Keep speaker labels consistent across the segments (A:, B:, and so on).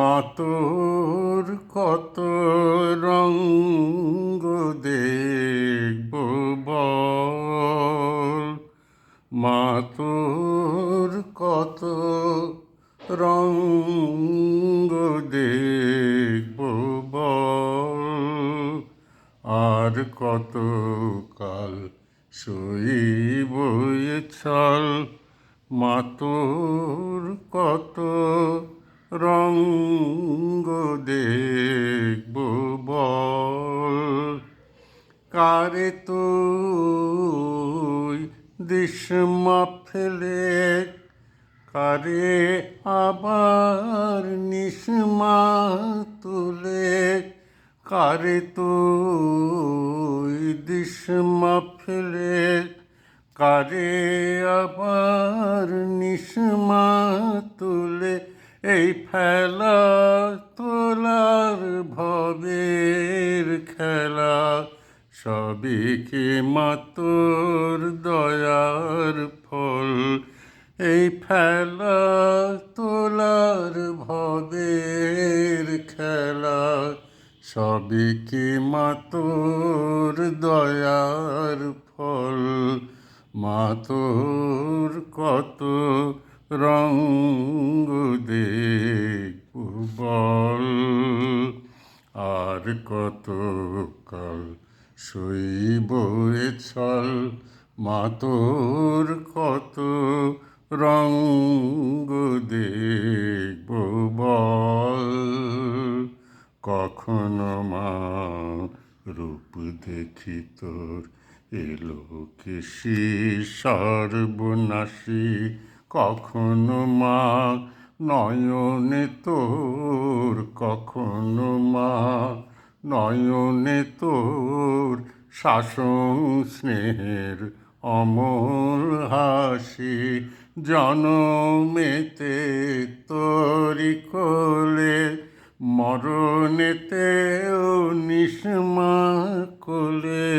A: মাতোর কত রঙ্গ দেখব বল। মাতোর কত রঙ্গ দেখব বল। আর কত কাল এ ছল। মাতোর কত রঙ্গ দেখব বল। কারে তুই দিশমা ফেলে? কারে আবার নিসমা তুলে? কারে তুই দিশমা ফেলে? কারে আবার নিসমা তুলে এই ফেলা তোলার ভবের খেলা, সবই কি মাতোর দয়ার ফল? এই ফেলা তোলার ভবের খেলা, সবই কি মাতোর দয়ার ফল? মাতোর কত রঙ্গ দেখব বল, আর কত কাল এ ছল? মাতোর কত রঙ্গ দেখব বল? কখনো মা রূপ দেখি তোর এলো কেশি সর্বনাশী কখনো মা নয়নে তোর, কখনো মা নয়নে তোর শাসন স্নেহের অমল হাসি, জনমেতে তোরি কোলে মরণেতেও নিসমা কোলে,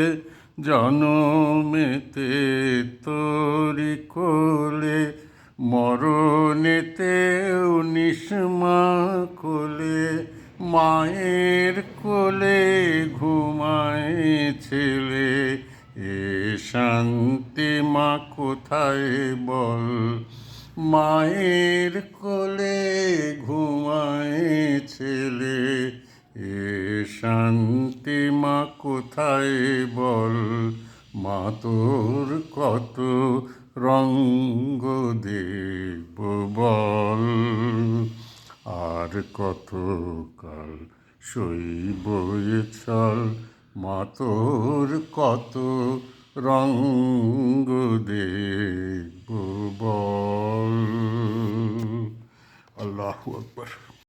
A: জনমেতে তোরি কোলে মরণেতেও নিসমা কোলে, মায়ের কোলে ঘুমায় ছেলে এ শান্তি মা কোথায় বল? মায়ের কোলে ঘুমায় ছেলে এ শান্তি মা কোথায় বল? মা তোর কত রঙ্গ দেব বল। আর কত কাল সইব এ ছল মা তোর কত রঙ্গ দেব বল। আল্লাহু আকবার।